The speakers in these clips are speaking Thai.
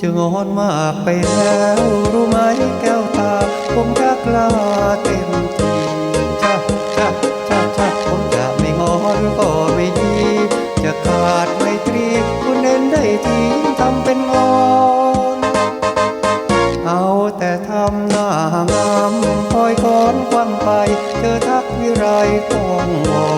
จะงอนมากไปแล้ว รู้ไหมแก้วตา ผมจะกล้าเต็มทีจ้าจ้าจ้าจ้าผมจะไม่งอนก็ไม่ดี จะขาดไม่ตรี คุณเน้นได้ทีทำเป็นงอน เอาแต่ทำหน้างามคอยก้อนควันไปเจอทักวิไรคงวอน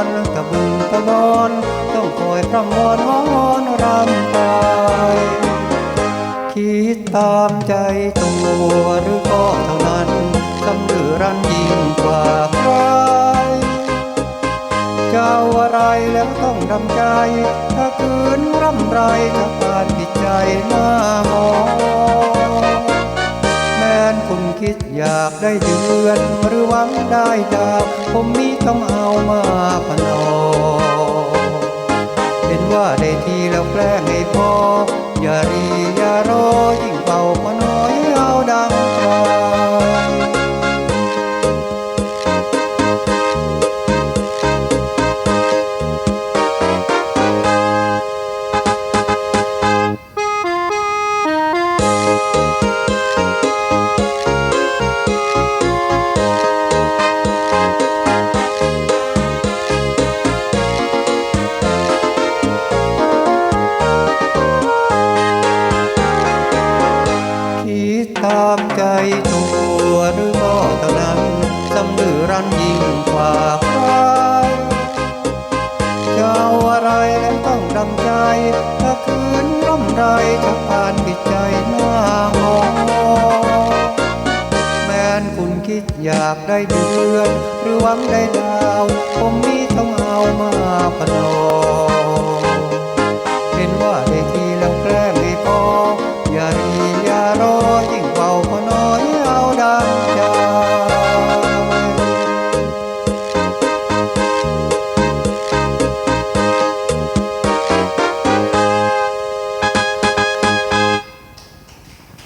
อนตะบึงตะบอน ต้องคอยพร่ำวอนวอนรำไปคิดตามใจตัวหรือก็เท่านั้นคำหรือรันยิ่งกว่าใครเจ้าอะไรแล้วต้องดำใจ ถ้าคืนร่ำไรจะปานจิตใจหน้ามองแม้นคุณคิดอยากได้เดือนหรือหวังได้ดาวผมมี ต้องเอามาพนอเห็นว่าได้ทีแล้วแกล้งให้พออย่ารีอย่ารอยิ่งเป่าพนามใจตัวหรือก็เท่านั้นสำลือรันยิ่งกว่าใครจะเอาอะไรแล้วต้องดำใจ ถ้าคืนร่ำไรจะผ่านปิดใจหน้างอแม้นคุณคิดอยากได้เดือน หรือหวังได้ดาวผม